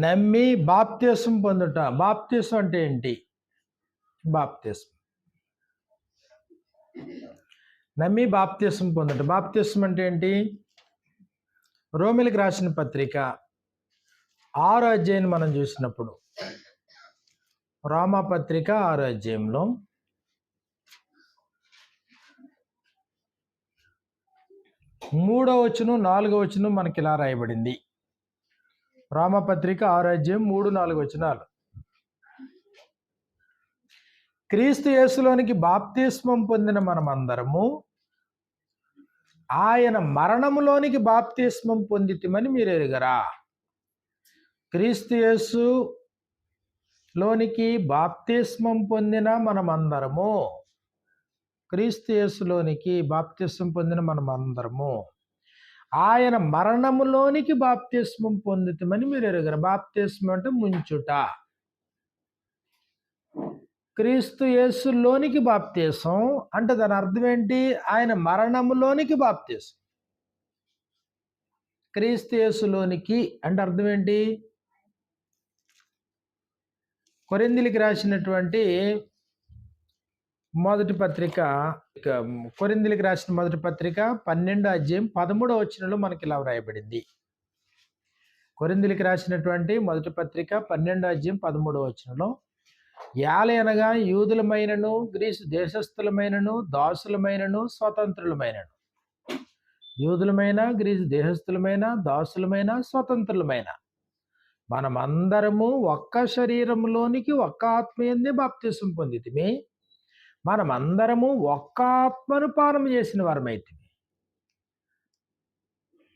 నమ్మి బాప్త్యసం పొందుట. బాప్త్యసం అంటే ఏంటి? బాప్త్యసం నమ్మి బాప్త్యసం పొందుట. బాప్త్యసం అంటే ఏంటి? రోమిలికి రాసిన పత్రిక ఆరో అధ్యాయం మనం చూసినప్పుడు. రామపత్రిక ఆరో అధ్యాయంలో. మూడో వచ్చును నాలుగో వచ్చును మనకి ఇలా రాయబడింది. రామపత్రిక ఆరాధ్యం మూడు నాలుగు వచనాలు. క్రీస్తు యేసులోనికి బాప్తిస్మం పొందిన మనమందరము ఆయన మరణములోనికి బాప్తిస్మం పొందితిమని మీరు ఎరుగరా? క్రీస్తు యేసు లోనికి బాప్తిస్మం పొందిన మనమందరము. క్రీస్తు యేసులోనికి బాప్తిస్మం పొందిన మనమందరము. ఆయన మరణములోనికి బాప్తిస్మం పొందుతామని మీరు ఎరుగరు. బాప్తిస్మం అంటే ముంచుట. క్రీస్తు యేసులోనికి బాప్తీసం అంటే దాని అర్థం ఏంటి? ఆయన మరణములోనికి బాప్తీసం. క్రీస్తు యేసులోనికి అంటే అర్థం ఏంటి? కొరిందిలికి రాసినటువంటి మొదటి పత్రిక కొరిందులకి రాసిన మొదటి పత్రిక పన్నెండు అధ్యాయం పదమూడో వచ్చినలో మనకి ఇలా వ్రాయబడింది. కొరిందులకి రాసినటువంటి మొదటి పత్రిక పన్నెండు అధ్యాయం పదమూడో వచనంలో యాలయనగా యూదులమైనను గ్రీసు దేశస్థులమైనను దాసులమైనను స్వతంత్రులమైనను. యూదులమైన గ్రీసు దేశస్థులమైన దాసులమైన స్వతంత్రులమైన. మనమందరము ఒక్క శరీరంలోనికి ఒక్క ఆత్మీయందే బాప్తిసం పొందితిమి. మనమందరము ఒక్క ఆత్మను పానం చేసిన వారమైతే.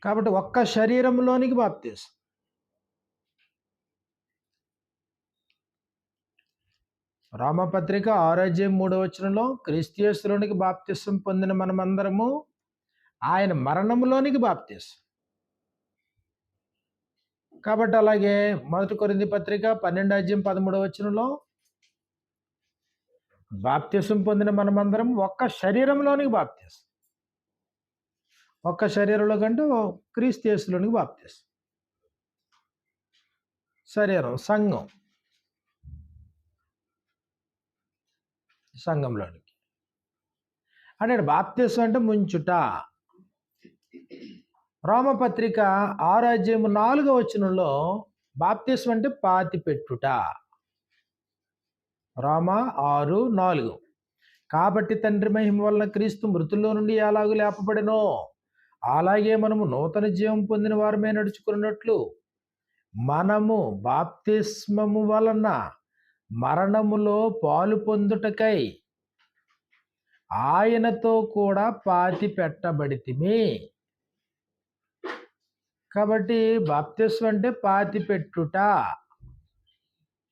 కాబట్టి ఒక్క శరీరంలోనికి బాప్తీసం. రామపత్రిక ఆరోగ్యం మూడో వచనంలో క్రిస్తియస్లోనికి బాప్తిస్వం పొందిన మనమందరము ఆయన మరణంలోనికి బాప్తీస్. కాబట్టి అలాగే మొదటి కొరింది పత్రిక పన్నెండు అధ్యాయం పదమూడవ వచనంలో బాప్త్యసం పొందిన మనమందరం ఒక్క శరీరంలోనికి బాప్త్యసం ఒక్క శరీరంలో కంటే క్రీస్తేసులోనికి బాప్త్యసం శరీరం సంఘం. సంఘంలోనికి. అంటే బాప్త్యసం అంటే ముంచుట. రోమపత్రిక ఆరాజ్యం నాలుగో వచనంలో బాప్తిస్వం అంటే పాతి పెట్టుట రామ ఆరు నాలుగు. కాబట్టి తండ్రి మహిమ వలన క్రీస్తు మృతుల్లో నుండి ఎలాగూ లేపబడినో? అలాగే మనము నూతన జీవం పొందిన వారమే నడుచుకున్నట్లు. మనము బాప్తిస్మము వలన మరణములో పాలు పొందుటకై ఆయనతో కూడా పాతి పెట్టబడితిమి. కాబట్టి బాప్తిస్వం అంటే పాతి పెట్టుట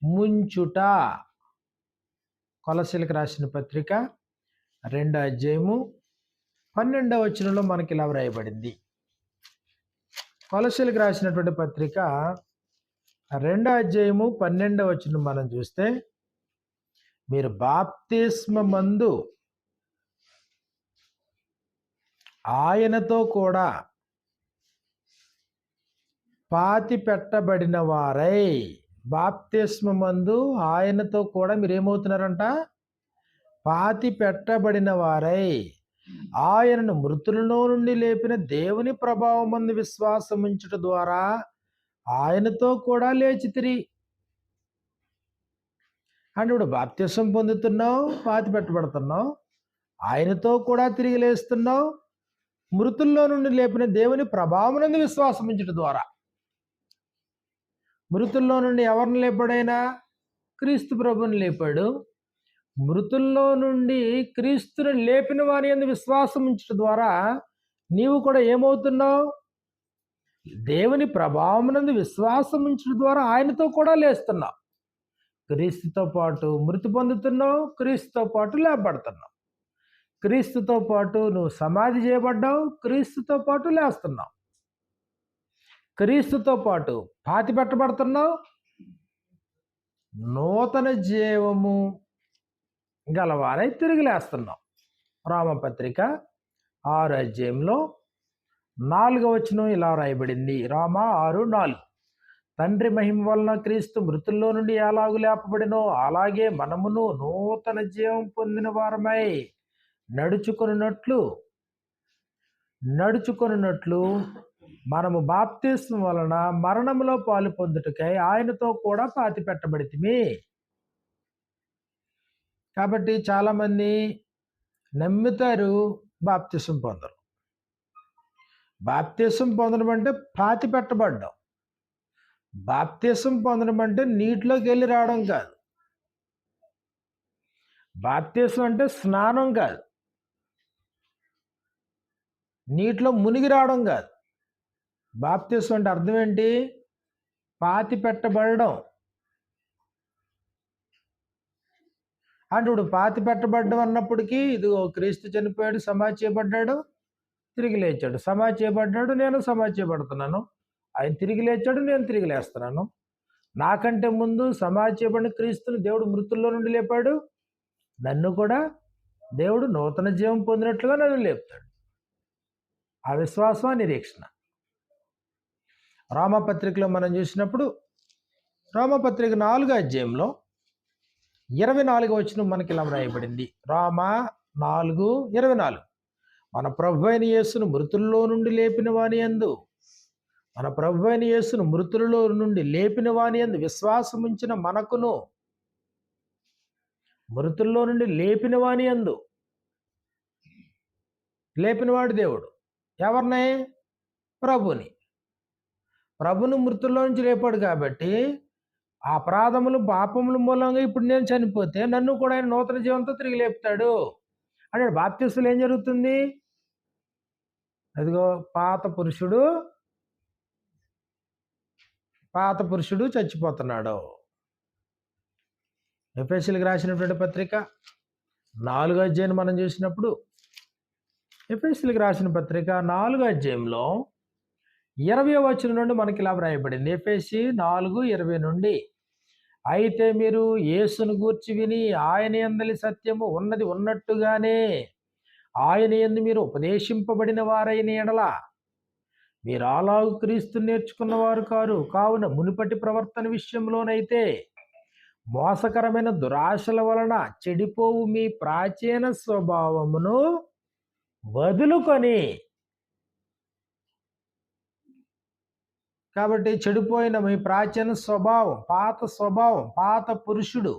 ముంచుట. కొలసీలకు రాసిన పత్రిక రెండో అధ్యాయము పన్నెండవ వచనంలో మనకి ఇలా వ్రాయబడింది. కొలసీలకు రాసినటువంటి పత్రిక రెండో అధ్యాయము పన్నెండవ వచనం మనం చూస్తే మీరు బాప్తిస్మ మందు ఆయనతో కూడా పాతి పెట్టబడిన వారై బాప్తిస్మందు ఆయనతో కూడా మీరు ఏమవుతున్నారంట పాతి పెట్టబడిన వారై. ఆయనను మృతులలో నుండి లేపిన దేవుని ప్రభావం మందు విశ్వాసం ఉంచుట ద్వారా ఆయనతో కూడా లేచి తిరిగి అంటే ఇప్పుడు బాప్త్యసం పొందుతున్నావు పాతి పెట్టబడుతున్నావు ఆయనతో కూడా తిరిగి లేస్తున్నావు మృతుల్లో నుండి లేపిన దేవుని ప్రభావమునందు విశ్వాసం ఉంచుట ద్వారా. మృతుల్లో నుండి ఎవరిని లేపాడైనా? క్రీస్తు ప్రభుని లేపాడు. మృతుల్లో నుండి క్రీస్తుని లేపిన వారి ఎందు విశ్వాసం ఉంచడం ద్వారా నీవు కూడా ఏమవుతున్నావు? దేవుని ప్రభావమునందు విశ్వాసం ఉంచడం ద్వారా ఆయనతో కూడా లేస్తున్నావు. క్రీస్తుతో పాటు మృతి పొందుతున్నావు క్రీస్తుతో పాటు లేపడుతున్నావు క్రీస్తుతో పాటు నువ్వు సమాధి చేయబడ్డావు క్రీస్తుతో పాటు లేస్తున్నావు. క్రీస్తుతో పాటు పాతి పెట్టబడుతున్నావు? నూతన జీవము. గలవారై తిరిగిలేస్తున్నాం రామపత్రిక ఆరు అధ్యాయంలో నాలుగవ వచనం ఇలా రాయబడింది. రామ ఆరు నాలుగు. తండ్రి మహిమ వలన క్రీస్తు మృతుల్లో నుండి ఎలాగు లేపబడినో అలాగే మనమును నూతన జీవం పొందిన వారమై నడుచుకున్నట్లు నడుచుకున్నట్లు మనము బాప్తిస్మం వలన మరణములో పాలు పొందుటకై ఆయనతో కూడా పాతి పెట్టబడితిమి కాబట్టి చాలామంది నమ్ముతారు బాప్తిసం పొందరు. బాప్తిసం పొందడం అంటే పాతి పెట్టబడ్డం బాప్తిసం పొందడం అంటే నీటిలోకి వెళ్ళి రావడం కాదు. బాప్తిసం అంటే స్నానం కాదు. నీటిలో మునిగి రావడం కాదు. బాప్తిస్వం అంటే అర్థం ఏంటి? పాతి పెట్టబడడం. అంటే ఇప్పుడు పాతి పెట్టబడ్డం అన్నప్పటికీ ఇదిగో క్రీస్తు చనిపోయాడు సమాధి చేయబడ్డాడు తిరిగి లేచాడు. సమాధి చేయబడ్డాడు నేను సమాధి చేయబడుతున్నాను. ఆయన తిరిగి లేచాడు నేను తిరిగి లేస్తున్నాను. నాకంటే ముందు సమాధి చేయబడిన క్రీస్తుని దేవుడు మృతుల్లో నుండి లేపాడు. నన్ను కూడా దేవుడు నూతన జీవం పొందినట్లుగా నన్ను లేపుతాడు. ఆ విశ్వాసం నిరీక్షణ? రామపత్రికలో మనం చూసినప్పుడు రామపత్రిక నాలుగో అధ్యాయంలో ఇరవై నాలుగు వచ్చిన మనకి ఇలా రాయబడింది రామ నాలుగు ఇరవై నాలుగు. మన ప్రభు అయిన యేసును మృతుల్లో నుండి లేపిన వాని అందు మన ప్రభు అయిన యేసును మృతులలో నుండి లేపిన వాని అందు విశ్వాసం ఉంచిన మనకును మృతుల్లో నుండి లేపిన వాని అందు లేపినవాడు దేవుడు. ఎవరినే? ప్రభుని. ప్రభును మృతుల్లో నుంచి లేపాడు కాబట్టి ఆ అపరాధములు పాపములు మూలంగా ఇప్పుడు నేను చనిపోతే నన్ను కూడా ఆయన నూతన జీవంతో తిరిగి లేపుతాడు. అంటే బాప్తిస్తులు ఏం జరుగుతుంది? అదిగో పాత పురుషుడు పాత పురుషుడు చచ్చిపోతున్నాడు. ఎఫ్ఎస్సీలకు రాసినటువంటి పత్రిక నాలుగో అధ్యాయం మనం చూసినప్పుడు ఎఫ్ఎస్సీలకు రాసిన పత్రిక నాలుగో అధ్యాయంలో ఇరవై వచ్చిన నుండి మనకి ఇలా వ్రాయబడింది. ఎఫ్ఎస్సి నాలుగు ఇరవై నుండి అయితే మీరు యేసును గూర్చి విని ఆయన ఎందలి సత్యము ఉన్నది ఉన్నట్టుగానే ఆయన ఎందు మీరు ఉపదేశింపబడిన వారైన ఎడల మీరు అలాగు క్రీస్తు నేర్చుకున్నవారు కారు. కావున మునుపటి ప్రవర్తన విషయంలోనైతే మోసకరమైన దురాశల వలన చెడిపోవు మీ ప్రాచీన స్వభావమును వదులుకొని కాబట్టి చెడిపోయిన మీ ప్రాచీన స్వభావం పాత స్వభావం పాత పురుషుడు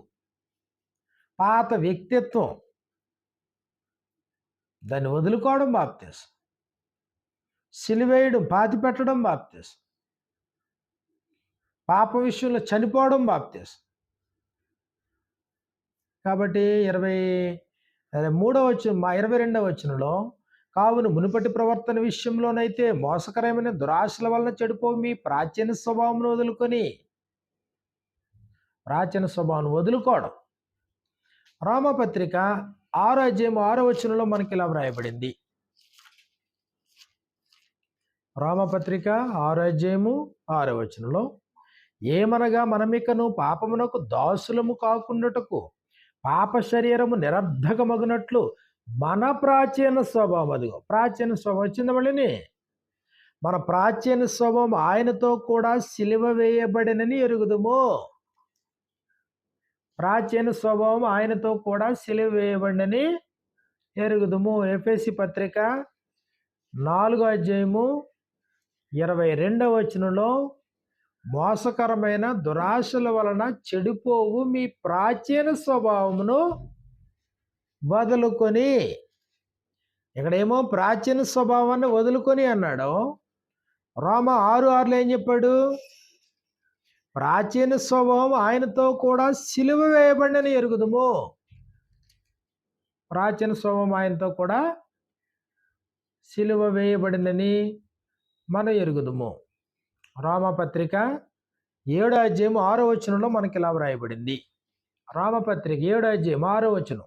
పాత వ్యక్తిత్వం దాన్ని వదులుకోవడం బాప్తీసం. సిలివేయడం పాతి పెట్టడం బాప్తీసం. పాప విషయంలో చనిపోవడం బాప్తీసం. కాబట్టి ఇరవై అదే మూడవ వచ్చిన మా ఇరవై రెండవ వచ్చినలో కావున మునుపటి ప్రవర్తన విషయంలోనైతే మోసకరమైన దురాశల వలన చెడిపో మీ ప్రాచీన స్వభావం వదులుకొని. ప్రాచీన స్వభావం వదులుకోవడం. రామపత్రిక ఆరో అధ్యాయం ఆరో వచనంలో మనకి ఇలా వ్రాయబడింది. రామపత్రిక ఆరో అధ్యాయము ఆరో వచనంలో ఏమనగా మనమికను పాపమునకు దాసులము కాకుండాటకు పాప శరీరము నిరర్ధకమగునట్లు మన ప్రాచీన స్వభావం అదిగో ప్రాచీన స్వభావం వచ్చింది మళ్ళీని? మన ప్రాచీన స్వభావం ఆయనతో కూడా సిలువ వేయబడినని ఎరుగుదుము. ప్రాచీన స్వభావం ఆయనతో కూడా సిలువ వేయబడినని ఎరుగుదుము. ఎఫ్ఎసి పత్రిక నాలుగో అధ్యాయము ఇరవై రెండవ వచనంలో మోసకరమైన దురాశల వలన చెడిపోవు మీ ప్రాచీన స్వభావమును. వదులుకొని ఇక్కడేమో ప్రాచీన స్వభావాన్ని వదులుకొని అన్నాడు. రోమ ఆరు ఆరులో ఏం చెప్పాడు? ప్రాచీన స్వభావం ఆయనతో కూడా సిలువ వేయబడినని ఎరుగుదుము. ప్రాచీన స్వభావం ఆయనతో కూడా సిలువ వేయబడినని మనం ఎరుగుదుము. రామపత్రిక ఏడో అధ్యాయం ఆరో వచనంలో మనకి ఇలా వ్రాయబడింది. రామపత్రిక ఏడో అధ్యాయం ఆరో వచనం.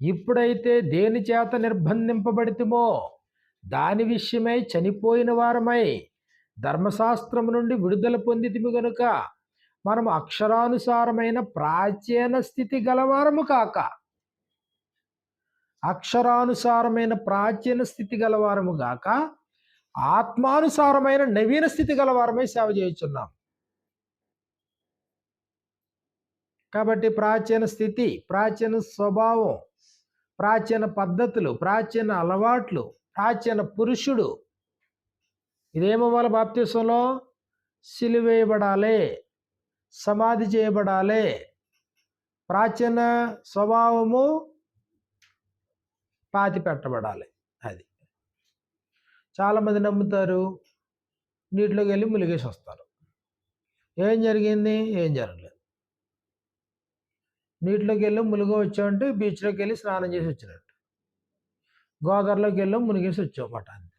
ఇప్పుడైతే దేని చేత నిర్బంధింపబడితేమో? దాని విషయమై చనిపోయిన వారమై ధర్మశాస్త్రము నుండి విడుదల పొందితిమి గనుక మనము అక్షరానుసారమైన ప్రాచీన స్థితి గలవారము కాక అక్షరానుసారమైన ప్రాచీన స్థితి గలవారము గాక ఆత్మానుసారమైన నవీన స్థితి గలవారమై సేవ చేయుచున్నాం. కాబట్టి ప్రాచీన స్థితి ప్రాచీన స్వభావం ప్రాచీన పద్ధతులు ప్రాచీన అలవాట్లు ప్రాచీన పురుషుడు. ఇదేమో వాళ్ళ బాప్తీసంలో? సిలివేయబడాలి సమాధి చేయబడాలి. ప్రాచీన స్వభావము పాతి పెట్టబడాలి అది. చాలామంది నమ్ముతారు నీటిలోకి వెళ్ళి ములిగేసి వస్తారు. ఏం జరిగింది? ఏం జరగలేదు. నీటిలోకి వెళ్ళి మునిగి వచ్చామంటే బీచ్లోకి వెళ్ళి స్నానం చేసి వచ్చినట్టు. గోదావరిలోకి వెళ్ళి మునిగేసి వచ్చాం మాట అంతే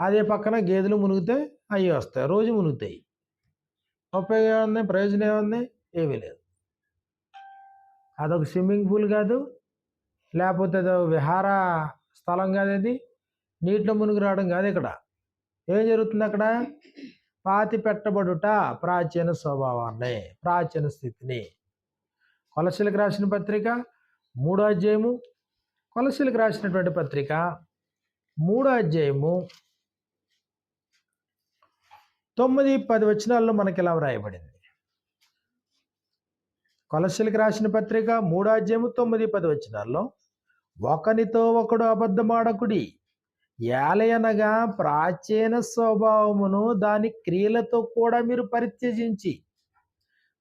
అదే పక్కన గేదెలు మునిగితే అవి వస్తాయి రోజు మునుగుతాయి. ఉపయోగం ఏముంది? ప్రయోజనం ఏముంది? ఏమీ లేదు. అదొక స్విమ్మింగ్ పూల్ కాదు లేకపోతే అదో విహార స్థలం కాదు అది నీటిలో మునిగి రావడం కాదు ఇక్కడ. ఏం జరుగుతుంది అక్కడ? పాతి పెట్టబడుట ప్రాచీన స్వభావాన్ని ప్రాచీన స్థితిని. కొలసీలకు రాసిన పత్రిక మూడో అధ్యాయము. కొలసీలకు రాసినటువంటి పత్రిక మూడో అధ్యాయము. తొమ్మిది పది వచనాల్లో మనకి ఇలా వ్రాయబడింది. కొలసీలకు రాసిన పత్రిక మూడో అధ్యాయము తొమ్మిది పది వచనాల్లో ఒకనితో ఒకడు అబద్ధమాడకుడి ఏలయనగా ప్రాచీన స్వభావమును దాని క్రియలతో కూడా మీరు పరిత్యజించి.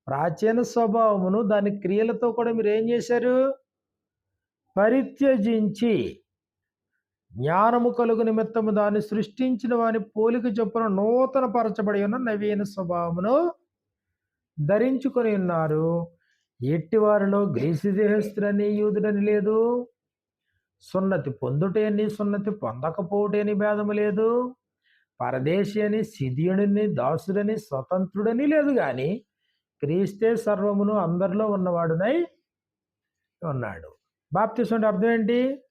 ప్రాచీన స్వభావమును దాని క్రియలతో కూడా మీరు ఏం చేశారు? పరిత్యజించి. జ్ఞానము కలుగు నిమిత్తము దాన్ని సృష్టించిన వాని పోలిక చొప్పున నూతన పరచబడి ఉన్న నవీన స్వభావమును ధరించుకొని ఉన్నారు. ఎట్టివారిలో గ్రీసు దేహస్తుడని యూదుడని లేదు. సున్నతి పొందుటేని సున్నతి పొందకపోవటేని భేదము లేదు. పరదేశి అని సిధియుడిని దాసుడని స్వతంత్రుడని లేదు కానీ క్రీస్తే సర్వమును అందరిలో ఉన్నవాడునై ఉన్నాడు. బాప్తిసం అర్థం ఏంటి?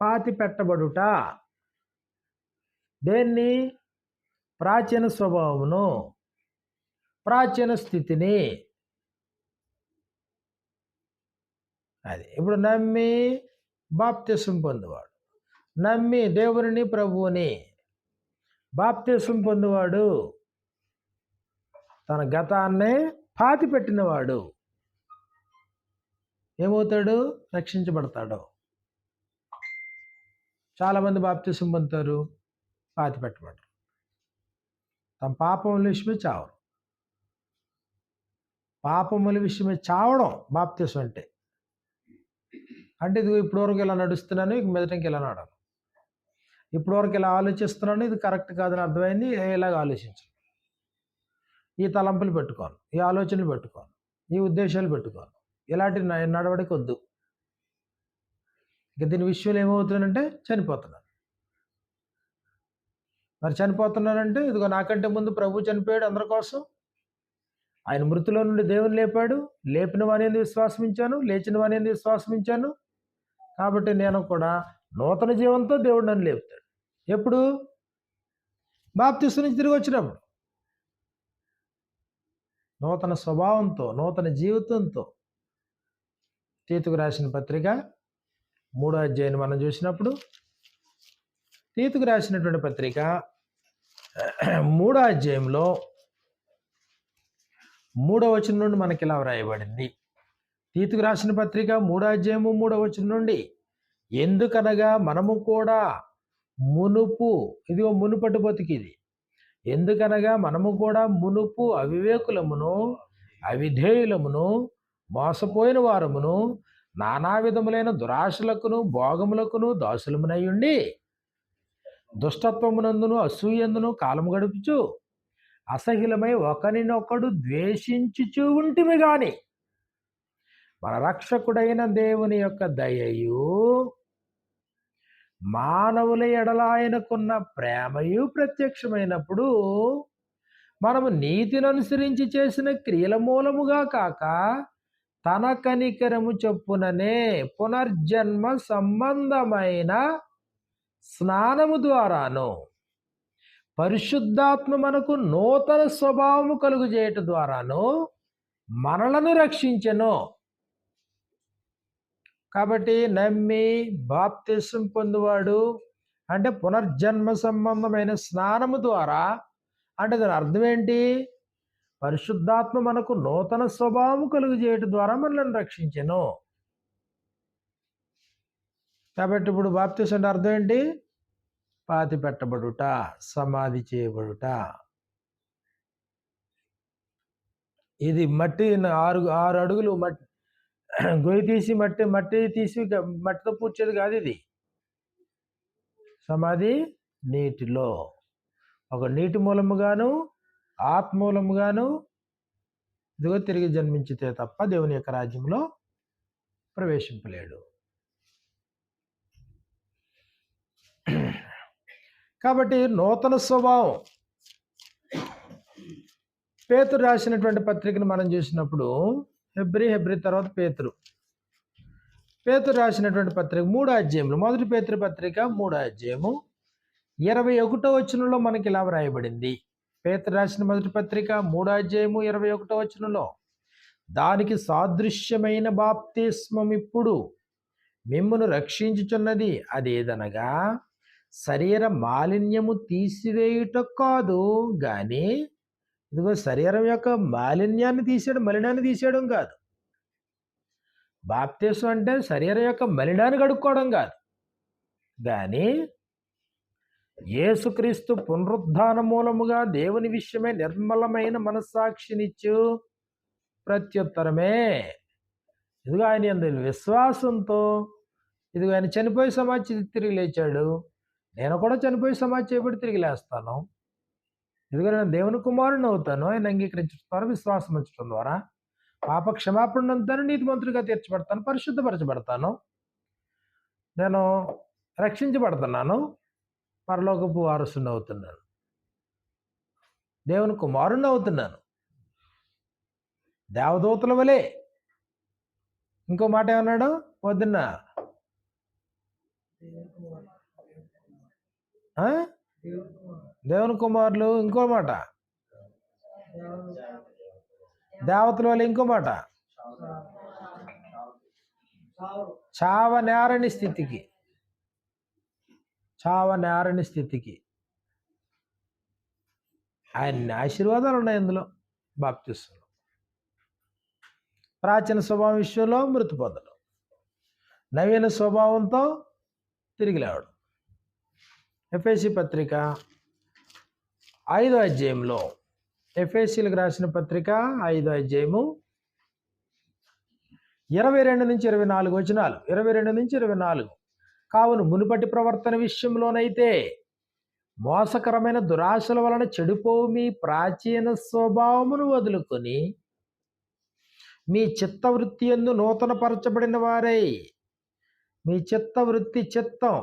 పాతి పెట్టబడుట. దేన్ని? ప్రాచీన స్వభావమును. ప్రాచీన స్థితిని. అది. ఇప్పుడు నమ్మి బాప్తిసం పొందువాడు. నమ్మి దేవుని ప్రభువుని బాప్తిసం పొందువాడు. తన గతాన్నే పాతి పెట్టినవాడు. ఏమవుతాడు? రక్షించబడతాడు. చాలామంది బాప్తిసం పొందుతారు. పాతి పెట్టబడరు. తమ పాపముల విషయమే చావరు. పాపముల విషయమే చావడం బాప్తిసం అంటే. అంటే ఇది ఇప్పటివరకు ఇలా నడుస్తున్నాను ఇక మీదటకి ఇలా నడను ఇప్పటివరకు ఇలా ఆలోచిస్తున్నాను ఇది కరెక్ట్ కాదని అర్థమైంది ఇలాగ ఆలోచించను. ఈ తలంపులు పెట్టుకోను ఈ ఆలోచనలు పెట్టుకోను ఈ ఉద్దేశాలు పెట్టుకోను. ఇలాంటి నడవడిక వద్దు ఇక దీని విషయంలో ఏమవుతుందంటే చనిపోతున్నాను. మరి చనిపోతున్నానంటే ఇదిగో నాకంటే ముందు ప్రభు చనిపోయాడు అందరి కోసం. ఆయన మృతిలో నుండి దేవుని లేపాడు. లేపిన వాని ఎందుకు విశ్వాసమించాను లేచిన వాని ఎందుకు విశ్వాసమించాను. కాబట్టి నేను కూడా నూతన జీవంతో దేవుడు నన్ను లేపుతాడు. ఎప్పుడు? బాప్తిస్తు నుంచి తిరిగి వచ్చినప్పుడు. నూతన స్వభావంతో నూతన జీవితంతో. తీతుకు రాసిన పత్రిక మూడో అధ్యాయాన్ని మనం చూసినప్పుడు తీతుకు రాసినటువంటి పత్రిక మూడో అధ్యాయంలో మూడో వచనం నుండి మనకి ఇలా వ్రాయబడింది. తీతుకు రాసిన పత్రిక మూడాధ్యాయము అధ్యాయము నుండి ఎందుకనగా మనము కూడా మునుపు ఇదిగో మునుపటి బతికిది. ఎందుకనగా మనము కూడా మునుపు అవివేకులమును అవిధేయులమును మోసపోయిన వారమును నానా విధములైన దురాశలకును భోగములకును దాసులమునై దుష్టత్వమునందును అసూయందును కాలము గడుపుచు అసహిలమై ఒకరినొకడు ద్వేషించుచూ ఉంటిమి గాని మన రక్షకుడైన దేవుని యొక్క దయయు మానవుల ఎడలాయనకున్న ప్రేమయు ప్రత్యక్షమైనప్పుడు మనము నీతిని అనుసరించి చేసిన క్రియల మూలముగా కాక తన కనికరము చొప్పుననే పునర్జన్మ సంబంధమైన స్నానము ద్వారాను పరిశుద్ధాత్మ మనకు నూతన స్వభావము కలుగు చేయటం ద్వారాను మనలను రక్షించెను. కాబట్టి నమ్మి బాప్తిసం పొందువాడు. అంటే పునర్జన్మ సంబంధమైన స్నానము ద్వారా. అంటే దాని అర్థం ఏంటి? పరిశుద్ధాత్మ మనకు నూతన స్వభావం కలుగు చేయటం ద్వారా మనల్ని రక్షించను. కాబట్టి ఇప్పుడు బాప్తిసం అంటే అర్థం ఏంటి? పాతి పెట్టబడుట సమాధి చేయబడుట. ఇది మట్టి ఆరు ఆరు అడుగులు మట్టి గొయ్యి తీసి మట్టి మట్టి తీసి మట్టితో పూడ్చేది కాదు ఇది. సమాధి నీటిలో. ఒక నీటి మూలముగాను ఆత్మూలముగాను ఇదిగో తిరిగి జన్మించితే తప్ప దేవుని యొక్క రాజ్యంలో ప్రవేశింపలేడు. కాబట్టి నూతన స్వభావం. పేతురు రాసినటువంటి పత్రికను మనం చూసినప్పుడు హెబ్రి హెబ్రి తర్వాత పేతురు. పేతురు రాసినటువంటి పత్రిక మూడో అధ్యాయములు. మొదటి పేతురు పత్రిక మూడో అధ్యాయము. ఇరవై ఒకటో వచనంలో మనకి ఇలా వ్రాయబడింది. పేతురు రాసిన మొదటి పత్రిక మూడో అధ్యాయము ఇరవై ఒకటో వచనంలో దానికి సాదృశ్యమైన బాప్తిస్మం ఇప్పుడు మిమ్మను రక్షించుచున్నది అదేదనగా శరీర మాలిన్యము తీసివేయుట కాదు కానీ ఇదిగో శరీరం యొక్క మాలిన్యాన్ని తీసేయడం మలినాన్ని తీసేయడం కాదు. బాప్తీసం అంటే శరీరం యొక్క మలినాన్ని కడుక్కోవడం కాదు. కానీ యేసుక్రీస్తు పునరుద్ధాన మూలముగా దేవుని విషయమే నిర్మలమైన మనస్సాక్షినిచ్చు ప్రత్యుత్తరమే. ఇదిగో ఆయన అందులో విశ్వాసంతో ఇదిగో ఆయన చనిపోయి సమాధి తిరిగి లేచాడు. నేను కూడా చనిపోయి సమాధి చేయబడి తిరిగి లేస్తాను. ఎందుకంటే నేను దేవుని కుమారుని అవుతాను. ఆయన అంగీకరించడం ద్వారా విశ్వాసం ఉంచడం ద్వారా. పాప క్షమాపణ పొందుతాను నీతిమంతుడిగా తీర్చబడతాను పరిశుద్ధపరచబడతాను. నేను రక్షించబడుతున్నాను. పరలోకపు వారసుని అవుతున్నాను. దేవుని కుమారుని అవుతున్నాను. దేవదూతల వలె. ఇంకో మాట ఏమన్నాడు? పొద్దున్న ఆ? దేవుని కుమారులు ఇంకో మాట. దేవతల వల్ల ఇంకో మాట. చావ నేరని స్థితికి. చావ నేరని స్థితికి. ఆయన ఆశీర్వాదాలు ఉన్నాయి ఇందులో. బాప్తిస్తులు ప్రాచీన స్వభావం విషయంలో మృతి పొందడం. నవీన స్వభావంతో తిరిగి లేవడం. ఎఫ్ఎసి పత్రిక ఐదో అధ్యాయంలో ఎఫ్ఎస్సీలకు రాసిన పత్రిక ఐదో అధ్యాయము ఇరవై రెండు నుంచి ఇరవై నాలుగు వచనాలు. ఇరవై రెండు నుంచి ఇరవై నాలుగు. కావున మునుపటి ప్రవర్తన విషయంలోనైతే మోసకరమైన దురాశల వలన చెడిపోవు మీ ప్రాచీన స్వభావమును వదులుకొని మీ చిత్తవృత్తి ఎందు నూతనపరచబడిన వారై. మీ చిత్తవృత్తి చిత్తం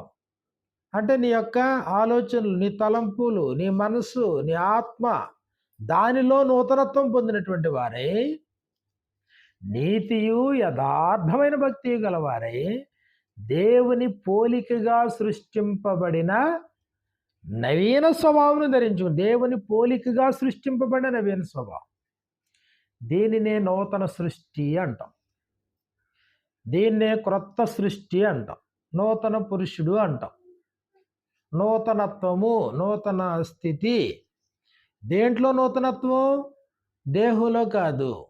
అంటే నీ యొక్క ఆలోచనలు నీ తలంపులు నీ మనసు నీ ఆత్మ దానిలో నూతనత్వం పొందినటువంటి వారే. నీతియు యథార్థమైన భక్తి గలవారే. దేవుని పోలికగా సృష్టింపబడిన నవీన స్వభావం ధరించు దేవుని పోలికగా సృష్టింపబడిన నవీన స్వభావం. దీనినే నూతన సృష్టి అంటాం. దీన్నే క్రొత్త సృష్టి అంటాం. నూతన పురుషుడు అంటాం. నూతనత్వము నూతన స్థితి. దేంట్లో నూతనత్వం దేహులో కాదు.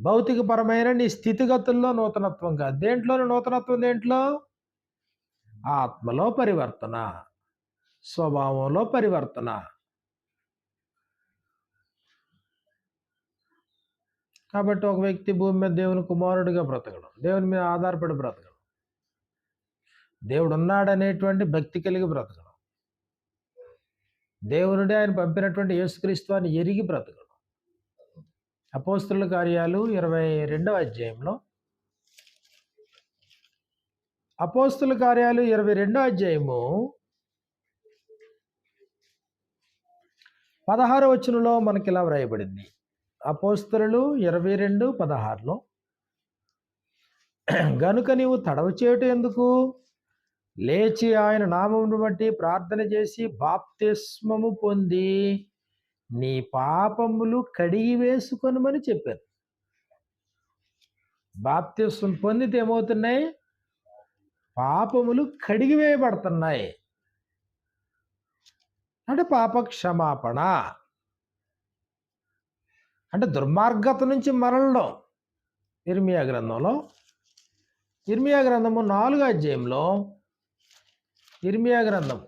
భౌతికపరమైన నీ స్థితిగతుల్లో నూతనత్వం కాదు. దేంట్లోని నూతనత్వం దేంట్లో? ఆత్మలో పరివర్తన స్వభావంలో పరివర్తన. కాబట్టి ఒక వ్యక్తి భూమి మీద దేవుని కుమారుడిగా బ్రతకడం దేవుని మీద ఆధారపడి బ్రతకడం. దేవుడు ఉన్నాడనేటువంటి భక్తి కలిగి బ్రతకడం. దేవునుడే ఆయన పంపినటువంటి యేసుక్రీస్తు అని ఎరిగి బ్రతకడం. అపోస్తుల కార్యాలు ఇరవై రెండవ అధ్యాయంలో. అపోస్తుల కార్యాలు ఇరవై రెండో అధ్యాయము. పదహారు వచనంలో మనకి ఇలా వ్రాయబడింది. అపోస్తులు ఇరవై రెండు పదహారులో. గనుక నీవు తడవ చేయటం ఎందుకు? లేచి ఆయన నామమును బట్టి ప్రార్థన చేసి బాప్తిస్మము పొంది నీ పాపములు కడిగి వేసుకొనమని చెప్పారు. బాప్తిస్వం పొందితే ఏమవుతున్నాయి? పాపములు కడిగివేయబడుతున్నాయి అంటే పాప క్షమాపణ అంటే దుర్మార్గత నుంచి మరలడం. ఇర్మియా గ్రంథంలో. ఇర్మియా గ్రంథము నాలుగు అధ్యాయంలో ఇర్మియా గ్రంథం.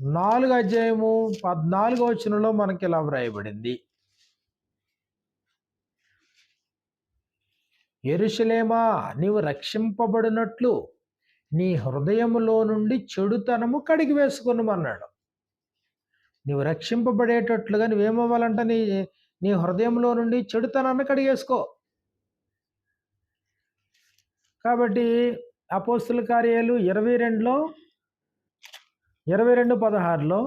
నాలుగు అధ్యాయము పద్నాలుగో వచనంలో మనకి ఇలా వ్రాయబడింది. ఎరుషలేమా నీవు రక్షింపబడినట్లు నీ హృదయములో నుండి చెడుతనము కడిగి వేసుకున్నామన్నాడు నీవు రక్షింపబడేటట్లుగా నువ్వేమవ్వాలంట నీ నీ హృదయంలో నుండి చెడుతనాన్ని కడిగేసుకో. కాబట్టి అపోస్తుల కార్యాలు ఇరవై రెండులో ఇరవై రెండు పదహారులో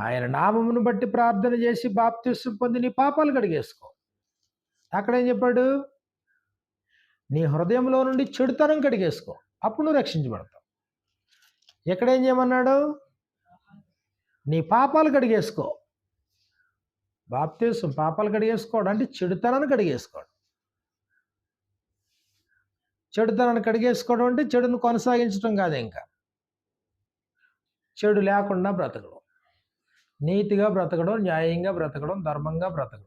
ఆయన నామమును బట్టి ప్రార్థన చేసి బాప్తిస్సు పొంది నీ పాపాలు కడిగేసుకో. అక్కడేం చెప్పాడు? నీ హృదయంలో నుండి చెడుతనం కడిగేసుకో. అప్పుడు నువ్వు రక్షించబడతావు. ఎక్కడేం చేయమన్నాడు? నీ పాపాలు కడిగేసుకో. బాప్తీసం పాపాలు కడిగేసుకోవడం అంటే చెడుతనాన్ని కడిగేసుకోవడం చెడుతనాన్ని కడిగేసుకోవడం అంటే చెడును కొనసాగించడం కాదు ఇంకా. చెడు లేకుండా బ్రతకడం. నీతిగా బ్రతకడం న్యాయంగా బ్రతకడం ధర్మంగా బ్రతకడం.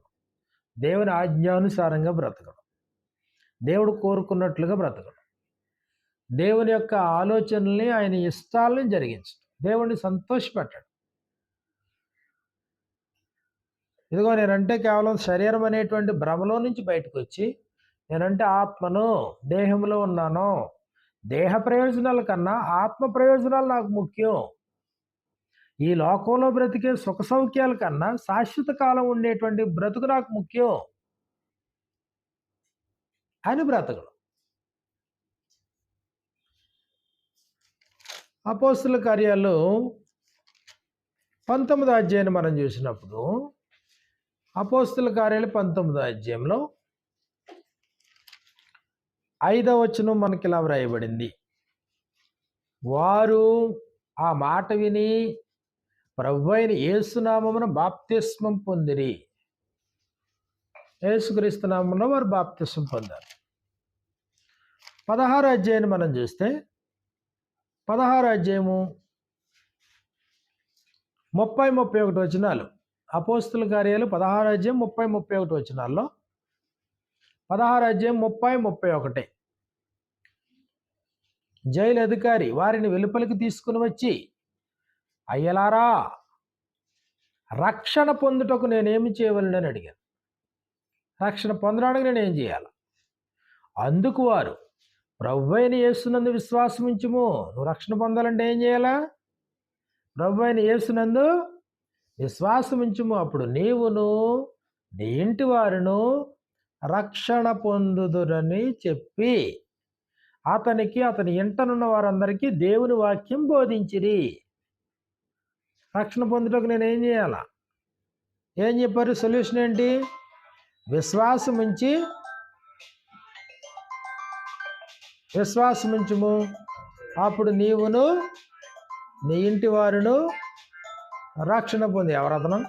దేవుని ఆజ్ఞానుసారంగా బ్రతకడం. దేవుడు కోరుకున్నట్లుగా బ్రతకడం. దేవుని యొక్క ఆలోచనల్ని ఆయన ఇష్టాలని జరిగించడం దేవుణ్ణి సంతోషపెట్టడం. ఇదిగో నేనంటే కేవలం శరీరం అనేటువంటి భ్రమలో నుంచి బయటకు వచ్చి నేనంటే ఆత్మను దేహంలో ఉన్నాను. దేహ ప్రయోజనాల కన్నా ఆత్మ ప్రయోజనాలు నాకు ముఖ్యం. ఈ లోకంలో బ్రతికే సుఖ సౌఖ్యాల కన్నా శాశ్వత కాలం ఉండేటువంటి బ్రతుకు నాకు ముఖ్యం. అని బ్రతకడం అపోస్తుల కార్యాలు పంతొమ్మిదో అధ్యాయాన్ని మనం చూసినప్పుడు అపోస్తుల కార్యాలు పంతొమ్మిదో అధ్యాయంలో ఐదవ వచనం మనకి ఇలా వ్రాయబడింది. వారు ఆ మాట విని ప్రభు అయిన ఏసునామమున బాప్తిస్మం పొందిరి. యేసుక్రీస్తు వారు బాప్తిస్మం పొందారు. పదహారు అధ్యాయాన్ని మనం చూస్తే పదహారు అధ్యాయము ముప్పై ముప్పై ఒకటి వచనాలు. అపోస్తుల కార్యాలు పదహారు అధ్యాయం ముప్పై ముప్పై ఒకటి వచనాల్లో పదహారు అధ్యాయం ముప్పై ముప్పై ఒకటి. జైలు అధికారి వారిని వెలుపలికి తీసుకుని వచ్చి అయ్యలారా రక్షణ పొందుటకు నేనేమి చేయవలనని అడిగాను. రక్షణ పొందడానికి నేను ఏం చేయాలి? అందుకు వారు ప్రభు అయిన యేసునందు విశ్వాసం ఉంచుము నువ్వు రక్షణ పొందాలంటే ఏం చేయాలా? ప్రభు అయిన యేసునందు విశ్వాసం ఉంచుము అప్పుడు నీవును నీ ఇంటి వారును రక్షణ పొందుదురని చెప్పి అతనికి అతని ఇంటనున్న వారందరికీ దేవుని వాక్యం బోధించిరి. రక్షణ పొందుటకు నేను ఏం చేయాలా? ఏం చెప్పారు? సొల్యూషన్ ఏంటి? విశ్వాసం ఉంచి విశ్వాసం ఉంచుము అప్పుడు నీవును నీ ఇంటి వారును రక్షణ పొంది. ఎవరతను